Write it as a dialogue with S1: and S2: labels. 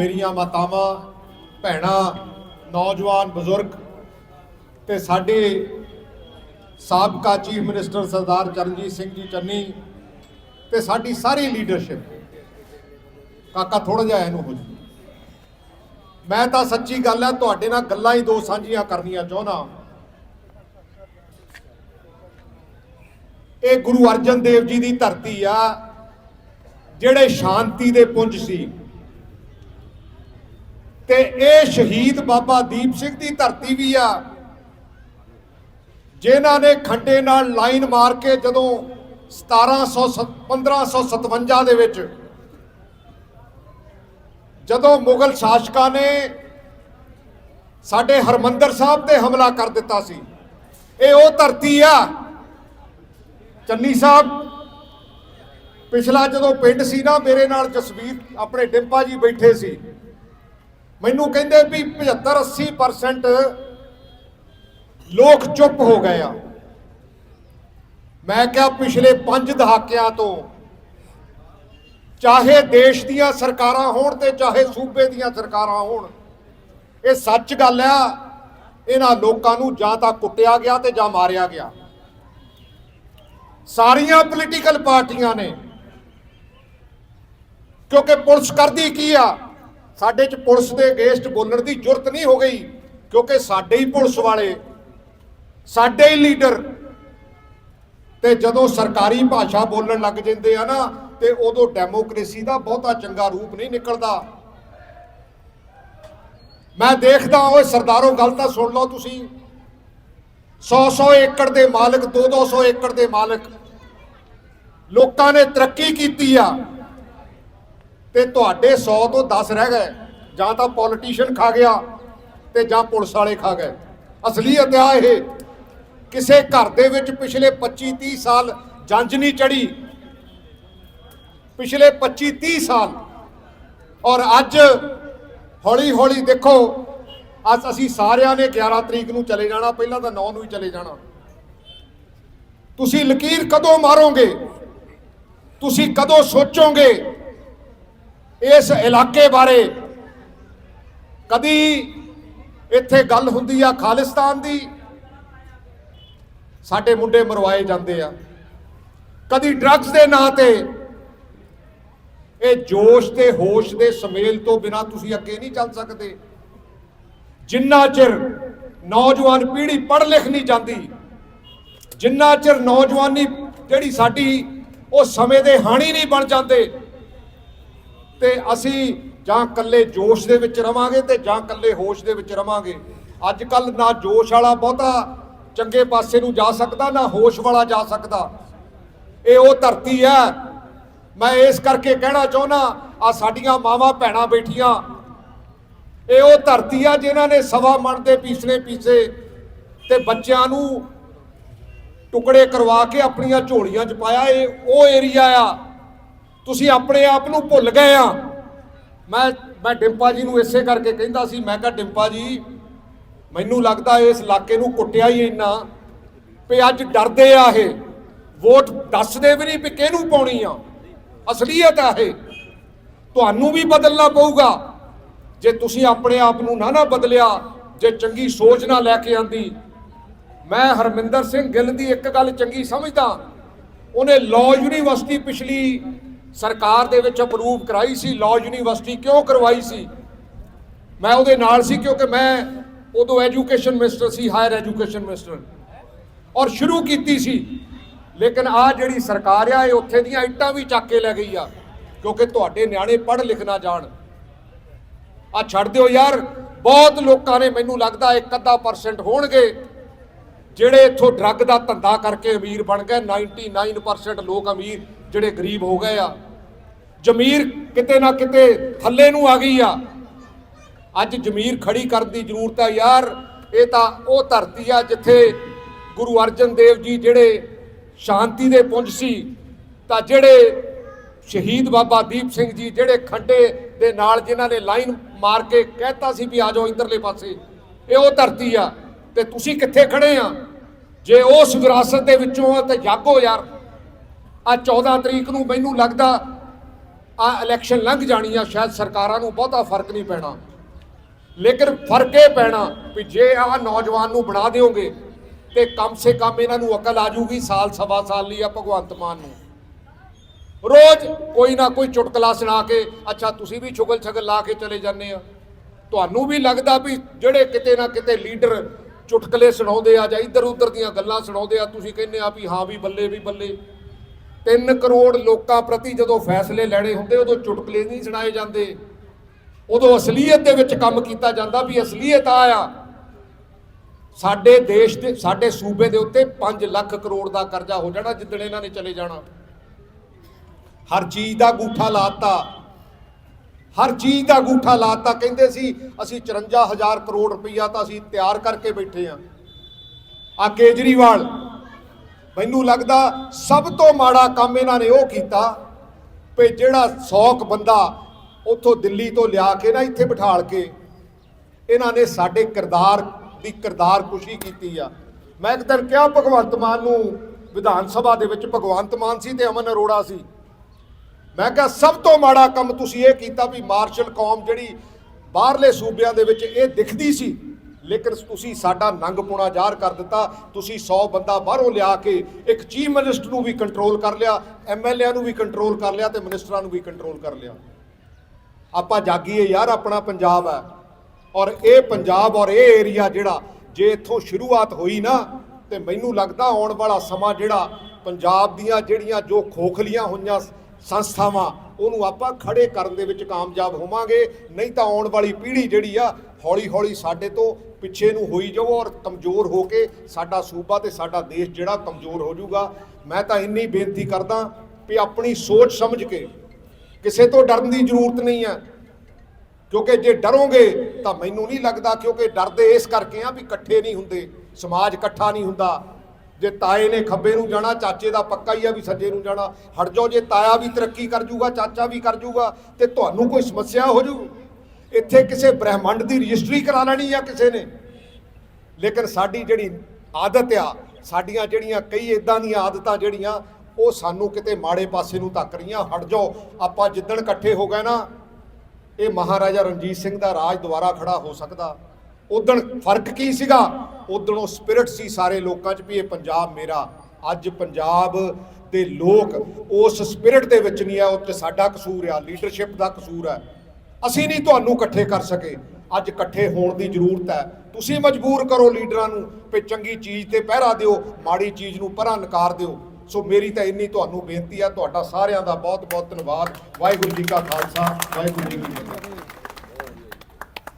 S1: ਮੇਰੀਆਂ ਮਾਤਾਵਾਂ, ਭੈਣਾਂ, ਨੌਜਵਾਨ, ਬਜ਼ੁਰਗ ਤੇ ਸਾਡੇ ਸਾਬਕਾ ਚੀਫ ਮਿਨਿਸਟਰ ਸਰਦਾਰ ਚਰਨਜੀਤ ਸਿੰਘ ਜੀ ਚੰਨੀ ਤੇ ਸਾਡੀ ਸਾਰੀ ਲੀਡਰਸ਼ਿਪ ਕਾਕਾ ਥੋੜਾ ਜਿਹਾ ਇਹਨੂੰ ਹੋ ਜੀ ਮੈਂ ਤਾਂ ਸੱਚੀ ਗੱਲ ਹੈ ਤੁਹਾਡੇ ਨਾਲ ਗੱਲਾਂ ਹੀ ਦੋ ਸਾਂਝੀਆਂ ਕਰਨੀਆਂ ਚਾਹੁੰਦਾ ਇਹ ਗੁਰੂ ਅਰਜਨ ਦੇਵ ਜੀ ਦੀ ਧਰਤੀ ਆ, ਜਿਹੜੇ ਸ਼ਾਂਤੀ ਦੇ ਪੁੰਜ ਸੀ। ਤੇ ਇਹ ਸ਼ਹੀਦ ਬਾਬਾ ਦੀਪ ਸਿੰਘ ਦੀ ਧਰਤੀ ਵੀ ਆ। ਜਿਨ੍ਹਾਂ ਨੇ ਖੰਡੇ ਨਾਲ ਲਾਈਨ ਮਾਰ ਕੇ ਜਦੋਂ 1700 1557 ਦੇ ਵਿੱਚ ਜਦੋਂ ਮੁਗਲ ਸ਼ਾਸਕਾਂ ਨੇ ਸਾਡੇ ਹਰਮੰਦਰ ਸਾਹਿਬ ਤੇ ਹਮਲਾ ਕਰ ਦਿੱਤਾ ਸੀ, ਇਹ ਉਹ ਧਰਤੀ ਆ। ਚੰਨੀ ਸਾਹਿਬ, ਪਿਛਲਾ ਜਦੋਂ ਪਿੰਡ ਸੀ ਨਾ, ਮੇਰੇ ਨਾਲ ਜਸਵੀਰ ਆਪਣੇ ਡਿੰਪਾ ਜੀ ਬੈਠੇ ਸੀ। ਮੈਨੂੰ ਕਹਿੰਦੇ ਵੀ 75 80% ਲੋਕ ਚੁੱਪ ਹੋ ਗਏ ਆ। ਮੈਂ ਕਿਹਾ ਪਿਛਲੇ 5 ਦਹਾਕਿਆਂ ਤੋਂ ਚਾਹੇ ਦੇਸ਼ ਦੀਆਂ ਸਰਕਾਰਾਂ ਹੋਣ ਤੇ ਚਾਹੇ ਸੂਬੇ ਦੀਆਂ ਸਰਕਾਰਾਂ ਹੋਣ, ਇਹ ਸੱਚ ਗੱਲ ਆ, ਇਹਨਾਂ ਲੋਕਾਂ ਨੂੰ ਜਾਂ ਤਾਂ ਕੁੱਟਿਆ ਗਿਆ ਤੇ ਜਾਂ ਮਾਰਿਆ ਗਿਆ। ਸਾਰੀਆਂ ਪੋਲੀਟੀਕਲ ਪਾਰਟੀਆਂ ਨੇ, ਕਿਉਂਕਿ ਪੁਲਿਸ ਕਰਦੀ ਕੀ ਆ? ਸਾਡੇ ਚ ਪੁਲਿਸ ਦੇ ਅਗੇਂਸਟ ਬੋਲਣ ਦੀ ਜ਼ਰੂਰਤ ਨਹੀਂ ਹੋ ਗਈ, ਕਿਉਂਕਿ ਸਾਡੇ ਹੀ ਪੁਲਿਸ ਵਾਲੇ, ਸਾਡੇ ਹੀ ਲੀਡਰ, ਤੇ ਜਦੋਂ ਸਰਕਾਰੀ ਭਾਸ਼ਾ ਬੋਲਣ ਲੱਗ ਜਾਂਦੇ ਆ ਨਾ, ਤੇ ਉਦੋਂ ਡੈਮੋਕ੍ਰੇਸੀ ਦਾ ਬਹੁਤਾ ਚੰਗਾ ਰੂਪ ਨਹੀਂ ਨਿਕਲਦਾ। ਮੈਂ ਦੇਖਦਾ ਓਏ ਸਰਦਾਰੋ, ਗੱਲ ਤਾਂ ਸੁਣ ਲਓ ਤੁਸੀਂ। 100-100 ਏਕੜ ਦੇ ਮਾਲਕ 2-200 ਏਕੜ ਦੇ ਮਾਲਕ, ਲੋਕਾਂ ਨੇ ਤਰੱਕੀ ਕੀਤੀ ਆ। ਤੇ ਤੁਹਾਡੇ 100 ਤੋਂ 10 ਰਹਿ ਗਏ। ਜਾਂ ਤਾਂ ਪੋਲੀਟੀਸ਼ੀਅਨ ਖਾ ਗਿਆ ਤੇ ਜਾਂ ਪੁਲਿਸ ਵਾਲੇ ਖਾ ਗਏ। ਅਸਲੀਅਤ ਆ ਇਹ, ਕਿਸੇ ਘਰ ਦੇ ਵਿੱਚ ਪਿਛਲੇ 25 30 ਸਾਲ ਜੰਜ ਨਹੀਂ ਚੜੀ ਪਿਛਲੇ 25 30 ਸਾਲ। ਔਰ ਅੱਜ ਹੌਲੀ ਹੌਲੀ ਦੇਖੋ, ਅੱਜ ਅਸੀਂ ਸਾਰਿਆਂ ਨੇ 11 ਤਰੀਕ ਨੂੰ ਚਲੇ ਜਾਣਾ, ਪਹਿਲਾਂ ਤਾਂ 9 ਨੂੰ ਹੀ ਚਲੇ ਜਾਣਾ। ਤੁਸੀਂ ਲਕੀਰ ਕਦੋਂ ਮਾਰੋਗੇ? ਤੁਸੀਂ ਕਦੋਂ ਸੋਚੋਗੇ? ਇਸ ਇਲਾਕੇ ਬਾਰੇ ਕਦੀ ਇੱਥੇ ਗੱਲ ਹੁੰਦੀ ਆ ਖਾਲਿਸਤਾਨ ਦੀ? ਸਾਡੇ ਮੁੰਡੇ ਮਰਵਾਏ ਜਾਂਦੇ ਆ। ਕਦੀ ਡਰੱਗਸ ਦੇ ਨਾਂ ਤੇ ਇਹ ਜੋਸ਼ ਤੇ ਹੋਸ਼ ਦੇ ਸਮੇਲ ਤੋਂ ਬਿਨਾ ਤੁਸੀਂ ਅੱਗੇ ਨਹੀਂ ਚੱਲ ਸਕਦੇ। ਜਿੰਨਾ ਚਿਰ ਨੌਜਵਾਨ ਪੀੜ੍ਹੀ ਪੜ੍ਹ ਲਿਖ ਨਹੀਂ ਜਾਂਦੀ, ਜਿੰਨਾ ਚਿਰ ਨੌਜਵਾਨੀ ਜਿਹੜੀ ਸਾਡੀ ਉਹ ਸਮੇਂ ਦੇ ਹਾਣੀ ਨਹੀਂ ਬਣ ਜਾਂਦੇ ਤੇ ਅਸੀਂ ਜਾਂ ਕੱਲੇ ਜੋਸ਼ ਦੇ ਵਿੱਚ ਰਵਾਂਗੇ ਤੇ ਜਾਂ ਕੱਲੇ ਹੋਸ਼ ਦੇ ਵਿੱਚ ਰਵਾਂਗੇ। ਅੱਜ ਕੱਲ ਨਾ ਜੋਸ਼ ਵਾਲਾ ਬਹੁਤਾ ਚੰਗੇ ਪਾਸੇ ਨੂੰ ਜਾ ਸਕਦਾ, ਨਾ ਹੋਸ਼ ਵਾਲਾ ਜਾ ਸਕਦਾ। ਇਹ ਉਹ ਧਰਤੀ ਹੈ। ਮੈਂ ਇਸ ਕਰਕੇ ਕਹਿਣਾ ਚਾਹੁੰਦਾ ਆ ਸਾਡੀਆਂ ਮਾਵਾਂ ਭੈਣਾਂ ਬੈਠੀਆਂ। ਇਹ ਉਹ ਧਰਤੀ ਆ ਜਿਨ੍ਹਾਂ ਨੇ ਸਵਾ ਮਣ ਦੇ ਪੀਸਣੇ ਪੀਸੇ ਤੇ ਬੱਚਿਆਂ ਨੂੰ ਟੁਕੜੇ ਕਰਵਾ ਕੇ ਆਪਣੀਆਂ ਝੋਲੀਆਂ 'ਚ ਪਾਇਆ। ਇਹ ਉਹ ਏਰੀਆ ਆ। ਤੁਸੀਂ ਆਪਣੇ ਆਪ ਨੂੰ ਭੁੱਲ ਗਏ ਆ। ਮੈਂ ਮੈਂ ਡਿੰਪਾ ਜੀ ਨੂੰ ਇਸੇ ਕਰਕੇ ਕਹਿੰਦਾ ਸੀ, ਮੈਂ ਕਿਹਾ ਡਿੰਪਾ ਜੀ, ਮੈਨੂੰ ਲੱਗਦਾ ਇਸ ਇਲਾਕੇ ਨੂੰ ਕੁੱਟਿਆ ਹੀ ਇੰਨਾ ਵੀ ਅੱਜ ਡਰਦੇ ਆ ਇਹ। ਵੋਟ ਦੱਸਦੇ ਵੀ ਨਹੀਂ ਵੀ ਕਿਹਨੂੰ ਪਾਉਣੀ ਆ। ਅਸਲੀਅਤ ਆ ਇਹ। ਤੁਹਾਨੂੰ ਵੀ ਬਦਲਣਾ ਪਊਗਾ। ਜੇ ਤੁਸੀਂ ਆਪਣੇ ਆਪ ਨੂੰ ਨਾ ਨਾ ਬਦਲਿਆ, ਜੇ ਚੰਗੀ ਸੋਚ ਨਾ ਲੈ ਕੇ ਆਂਦੀ। ਮੈਂ ਹਰਮਿੰਦਰ ਸਿੰਘ ਗਿੱਲ ਦੀ ਇੱਕ ਗੱਲ ਚੰਗੀ ਸਮਝਦਾ। ਉਹਨੇ ਲਾਅ ਯੂਨੀਵਰਸਿਟੀ ਪਿਛਲੀ ਸਰਕਾਰ ਦੇ ਵਿੱਚ ਅਪਰੂਵ ਕਰਾਈ ਸੀ ਲਾਅ ਯੂਨੀਵਰਸਿਟੀ ਕਿਉਂ ਕਰਵਾਈ ਸੀ? ਮੈਂ ਉਹਦੇ ਨਾਲ ਸੀ ਕਿਉਂਕਿ ਮੈਂ ਉਦੋਂ ਐਜੂਕੇਸ਼ਨ ਮਿਨਿਸਟਰ ਸੀ ਹਾਇਰ ਐਜੂਕੇਸ਼ਨ ਮਿਨਿਸਟਰ ਔਰ ਸ਼ੁਰੂ ਕੀਤੀ ਸੀ। ਲੇਕਿਨ ਆ ਜਿਹੜੀ ਸਰਕਾਰ ਆ, ਇਹ ਉੱਥੇ ਦੀਆਂ ਇੱਟਾਂ ਵੀ ਚੱਕ ਕੇ ਲੈ ਗਈ ਆ, ਕਿਉਂਕਿ ਤੁਹਾਡੇ ਨਿਆਣੇ ਪੜ੍ਹ ਲਿਖ ਨਾ ਜਾਣ। ਆ ਛੱਡ ਦਿਓ ਯਾਰ, ਬਹੁਤ ਲੋਕਾਂ ਨੇ ਮੈਨੂੰ ਲੱਗਦਾ ਇੱਕ ਅੱਧਾ ਪਰਸੈਂਟ ਹੋਣਗੇ, ਜਿਹੜੇ ਇੱਥੋਂ ਡਰੱਗ ਦਾ ਧੰਦਾ ਕਰਕੇ ਅਮੀਰ ਬਣ ਗਏ। 99% ਲੋਕ ਅਮੀਰ ਜਿਹੜੇ ਗਰੀਬ ਹੋ ਗਏ ਆ। ਜ਼ਮੀਰ ਕਿਤੇ ਨਾ ਕਿਤੇ ਥੱਲੇ ਨੂੰ ਆ ਗਈ ਆ। ਅੱਜ ਜ਼ਮੀਰ ਖੜੀ ਕਰਨ ਦੀ ਜ਼ਰੂਰਤ ਆ ਯਾਰ। ਇਹ ਤਾਂ ਉਹ ਧਰਤੀ ਆ ਜਿੱਥੇ ਗੁਰੂ ਅਰਜਨ ਦੇਵ ਜੀ ਜਿਹੜੇ ਸ਼ਾਂਤੀ ਦੇ ਪੁੰਜ ਸੀ, ਤਾਂ ਜਿਹੜੇ ਸ਼ਹੀਦ ਬਾਬਾ ਦੀਪ ਸਿੰਘ ਜੀ ਜਿਹੜੇ ਖੱਡੇ ਦੇ ਨਾਲ ਜਿਨ੍ਹਾਂ ਨੇ ਲਾਈਨ ਮਾਰ ਕੇ ਕਹਿਤਾ ਸੀ ਵੀ ਆ ਜਾਓ ਇੰਦਰਲੇ ਪਾਸੇ, ਇਹ ਉਹ ਧਰਤੀ ਆ। ਤੇ ਤੁਸੀਂ ਕਿੱਥੇ ਖੜੇ ਆ? ਜੇ ਉਸ ਵਿਰਾਸਤ ਦੇ ਵਿੱਚੋਂ ਆ, ਤਾਂ ਜਾਗੋ ਯਾਰ। ਆ 14 ਤਰੀਕ ਨੂੰ ਮੈਨੂੰ ਲੱਗਦਾ ਆ ਇਲੈਕਸ਼ਨ ਲੰਘ ਜਾਣੀ ਆ, ਸ਼ਾਇਦ ਸਰਕਾਰਾਂ ਨੂੰ ਬਹੁਤਾ ਫ਼ਰਕ ਨਹੀਂ ਪੈਣਾ। ਲੇਕਿਨ ਫ਼ਰਕ ਇਹ ਪੈਣਾ ਵੀ ਜੇ ਆ ਨੌਜਵਾਨ ਨੂੰ ਬਣਾ ਦਿਓਗੇ, ਤੇ ਕਮ ਸੇ ਕਮ ਇਹਨਾਂ ਨੂੰ ਅਕਲ ਆ ਜੂਗੀ ਸਾਲ, ਸਵਾ ਸਾਲ ਲਈ ਆ ਭਗਵੰਤ ਮਾਨ ਨੂੰ। ਰੋਜ਼ ਕੋਈ ਨਾ ਕੋਈ ਚੁਟਕਲਾ ਸੁਣਾ ਕੇ, ਅੱਛਾ, ਤੁਸੀਂ ਵੀ ਛੁਗਲ ਛਗਲ ਲਾ ਕੇ ਚਲੇ ਜਾਂਦੇ ਆ। ਤੁਹਾਨੂੰ ਵੀ ਲੱਗਦਾ ਵੀ ਜਿਹੜੇ ਕਿਤੇ ਨਾ ਕਿਤੇ ਲੀਡਰ ਚੁਟਕਲੇ ਸੁਣਾਉਂਦੇ ਆ ਜਾਂ ਇੱਧਰ ਉੱਧਰ ਦੀਆਂ ਗੱਲਾਂ ਸੁਣਾਉਂਦੇ ਆ, ਤੁਸੀਂ ਕਹਿੰਦੇ ਆ ਵੀ ਹਾਂ ਵੀ ਬੱਲੇ ਵੀ ਬੱਲੇ। 3 ਕਰੋੜ ਲੋਕਾਂ ਪ੍ਰਤੀ ਜਦੋਂ ਫੈਸਲੇ ਲੈਣੇ ਹੁੰਦੇ, ਉਦੋਂ ਚੁਟਕਲੇ ਨਹੀਂ ਸੁਣਾਏ ਜਾਂਦੇ। ਉਦੋਂ ਅਸਲੀਅਤ ਦੇ ਵਿੱਚ ਕੰਮ ਕੀਤਾ ਜਾਂਦਾ ਵੀ ਅਸਲੀਅਤ ਆ ਆ। ਸਾਡੇ ਦੇਸ਼ ਦੇ, ਸਾਡੇ ਸੂਬੇ ਦੇ ਉੱਤੇ 5 ਲੱਖ ਕਰੋੜ ਦਾ ਕਰਜ਼ਾ ਹੋ ਜਾਣਾ ਜਿੱਦਣ ਇਹਨਾਂ ਨੇ ਚਲੇ ਜਾਣਾ। ਹਰ ਚੀਜ਼ ਦਾ ਗੂਠਾ ਲਾਤਾ। ਹਰ ਚੀਜ਼ ਦਾ ਗੂਠਾ ਲਾਤਾ। ਕਹਿੰਦੇ ਸੀ, ਅਸੀਂ 54000 ਕਰੋੜ ਰੁਪਈਆ ਤਾਂ ਅਸੀਂ ਤਿਆਰ ਕਰਕੇ ਬੈਠੇ ਆ ਆ ਕੇਜਰੀਵਾਲ ਮੈਨੂੰ ਲੱਗਦਾ ਸਭ ਤੋਂ ਮਾੜਾ ਕੰਮ ਇਹਨਾਂ ਨੇ ਉਹ ਕੀਤਾ ਵੀ ਜਿਹੜਾ 100 ਕੁ ਬੰਦਾ ਉੱਥੋਂ ਦਿੱਲੀ ਤੋਂ ਲਿਆ ਕੇ ਨਾ ਇੱਥੇ ਬਿਠਾਲ ਕੇ, ਇਹਨਾਂ ਨੇ ਸਾਡੇ ਕਿਰਦਾਰ ਦੀ ਕਿਰਦਾਰ ਖੁਸ਼ੀ ਕੀਤੀ ਆ। ਮੈਂ ਇੱਕ ਦਿਨ ਕਿਹਾ ਭਗਵੰਤ ਮਾਨ ਨੂੰ, ਵਿਧਾਨ ਸਭਾ ਦੇ ਵਿੱਚ ਭਗਵੰਤ ਮਾਨ ਸੀ ਤੇ ਅਮਨ ਅਰੋੜਾ ਸੀ। ਮੈਂ ਕਿਹਾ, ਸਭ ਤੋਂ ਮਾੜਾ ਕੰਮ ਤੁਸੀਂ ਇਹ ਕੀਤਾ ਵੀ ਮਾਰਸ਼ਲ ਕੌਮ ਜਿਹੜੀ ਬਾਹਰਲੇ ਸੂਬਿਆਂ ਦੇ ਵਿੱਚ ਇਹ ਦਿਖਦੀ ਸੀ। ਲੇਕਿਨ ਤੁਸੀਂ ਸਾਡਾ ਨੰਗਪੁਣਾ ਜ਼ਾਹਰ ਕਰ ਦਿੱਤਾ। ਤੁਸੀਂ 100 ਬੰਦਾ ਬਾਹਰੋਂ ਲਿਆ ਕੇ ਇੱਕ ਚੀਫ ਮਿਨਿਸਟਰ ਨੂੰ ਵੀ ਕੰਟਰੋਲ ਕਰ ਲਿਆ ਐਮਐਲਏ ਨੂੰ ਵੀ ਕੰਟਰੋਲ ਕਰ ਲਿਆ ਤੇ ਮਿਨਿਸਟਰਾਂ ਨੂੰ ਵੀ ਕੰਟਰੋਲ ਕਰ ਲਿਆ। ਆਪਾਂ ਜਾਗੀਏ ਯਾਰ, ਆਪਣਾ ਪੰਜਾਬ ਹੈ। ਔਰ ਇਹ ਪੰਜਾਬ ਔਰ ਇਹ ਏਰੀਆ ਜਿਹੜਾ, ਜੇ ਇੱਥੋਂ ਸ਼ੁਰੂਆਤ ਹੋਈ ਨਾ, ਤੇ ਮੈਨੂੰ ਲੱਗਦਾ ਆਉਣ ਵਾਲਾ ਸਮਾਂ ਜਿਹੜਾ ਪੰਜਾਬ ਦੀਆਂ ਜਿਹੜੀਆਂ ਜੋ ਖੋਖਲੀਆਂ ਹੋਈਆਂ ਸੰਸਥਾਵਾਂ ਉਹਨੂੰ ਆਪਾਂ ਖੜੇ ਕਰਨ ਦੇ ਵਿੱਚ ਕਾਮਯਾਬ ਹੋਵਾਂਗੇ। ਨਹੀਂ ਤਾਂ ਆਉਣ ਵਾਲੀ ਪੀੜ੍ਹੀ ਜਿਹੜੀ ਆ ਹੌਲੀ ਹੌਲੀ ਸਾਡੇ ਤੋਂ ਪਿੱਛੇ ਨੂੰ ਹੋਈ ਜਾਓ ਔਰ ਕਮਜ਼ੋਰ ਹੋ ਕੇ ਸਾਡਾ ਸੂਬਾ ਤੇ ਸਾਡਾ ਦੇਸ਼ ਜਿਹੜਾ ਕਮਜ਼ੋਰ ਹੋ ਜਾਊਗਾ। ਮੈਂ ਤਾਂ ਇੰਨੀ ਬੇਨਤੀ ਕਰਦਾ ਵੀ ਆਪਣੀ ਸੋਚ ਸਮਝ ਕੇ ਕਿਸੇ ਤੋਂ ਡਰਨ ਦੀ ਜ਼ਰੂਰਤ ਨਹੀਂ ਹੈ ਕਿਉਂਕਿ ਜੇ ਡਰੋਗੇ ਤਾਂ ਮੈਨੂੰ ਨਹੀਂ ਲੱਗਦਾ ਕਿਉਂਕਿ ਡਰਦੇ ਇਸ ਕਰਕੇ ਆ ਵੀ ਇਕੱਠੇ ਨਹੀਂ ਹੁੰਦੇ, ਸਮਾਜ ਇਕੱਠਾ ਨਹੀਂ ਹੁੰਦਾ। ਜੇ ਤਾਏ ਨੇ ਖੱਬੇ ਨੂੰ ਜਾਣਾ, ਚਾਚੇ ਦਾ ਪੱਕਾ ਹੀ ਆ ਵੀ ਸੱਜੇ ਨੂੰ ਜਾਣਾ। ਹਟ ਜਾਓ, ਜੇ ਤਾਇਆ ਵੀ ਤਰੱਕੀ ਕਰ ਜੂਗਾ, ਚਾਚਾ ਵੀ ਕਰ ਜੂਗਾ, ਤੇ ਤੁਹਾਨੂੰ ਕੋਈ ਸਮੱਸਿਆ ਹੋ ਜੂ? ਇੱਥੇ ਕਿਸੇ ਬ੍ਰਹਿਮੰਡ ਦੀ ਰਜਿਸਟਰੀ ਕਰਾ ਲੈਣੀ ਆ ਕਿਸੇ ਨੇ। ਲੇਕਿਨ ਸਾਡੀ ਜਿਹੜੀ ਆਦਤ ਆ, ਸਾਡੀਆਂ ਜਿਹੜੀਆਂ ਕਈ ਇਦਾਂ ਦੀਆਂ ਆਦਤਾਂ ਜਿਹੜੀਆਂ, ਉਹ ਸਾਨੂੰ ਕਿਤੇ ਮਾੜੇ ਪਾਸੇ ਨੂੰ ਧੱਕ ਰਹੀਆਂ। ਹਟ ਜਾਓ, ਆਪਾਂ ਜਿੱਦਣ ਇਕੱਠੇ ਹੋ ਗਏ ਨਾ, ਇਹ ਮਹਾਰਾਜਾ ਰਣਜੀਤ ਸਿੰਘ ਦਾ ਰਾਜ ਦੁਬਾਰਾ ਖੜਾ ਹੋ ਸਕਦਾ। ਉਦਣ ਫ਼ਰਕ ਕੀ ਸੀਗਾ? ਉਦਣ ਉਹ ਸਪਿਰਿਟ ਸੀ ਸਾਰੇ ਲੋਕਾਂ 'ਚ ਵੀ ਇਹ ਪੰਜਾਬ ਮੇਰਾ। ਅੱਜ ਪੰਜਾਬ ਦੇ ਲੋਕ ਉਸ ਸਪਿਰਿਟ ਦੇ ਵਿੱਚ ਨਹੀਂ ਆ, ਉਹ 'ਚ ਸਾਡਾ ਕਸੂਰ ਆ ਲੀਡਰਸ਼ਿਪ ਦਾ ਕਸੂਰ ਹੈ ਅਸੀਂ ਨਹੀਂ ਤੁਹਾਨੂੰ ਇਕੱਠੇ ਕਰ ਸਕੇ। ਅੱਜ ਇਕੱਠੇ ਹੋਣ ਦੀ ਜ਼ਰੂਰਤ ਹੈ। ਤੁਸੀਂ ਮਜਬੂਰ ਕਰੋ ਲੀਡਰਾਂ ਨੂੰ ਵੀ ਚੰਗੀ ਚੀਜ਼ ਤੇ ਪਹਿਰਾ ਦਿਓ, ਮਾੜੀ ਚੀਜ਼ ਨੂੰ ਪਰਾਂ ਨਕਾਰ ਦਿਓ। ਸੋ ਮੇਰੀ ਤਾਂ ਇੰਨੀ ਤੁਹਾਨੂੰ ਬੇਨਤੀ ਆ, ਤੁਹਾਡਾ ਸਾਰਿਆਂ ਦਾ ਬਹੁਤ ਬਹੁਤ ਧੰਨਵਾਦ। ਵਾਹਿਗੁਰੂ ਜੀ ਕਾ ਖਾਲਸਾ, ਵਾਹਿਗੁਰੂ ਜੀ ਕੀ ਫਤਿਹ।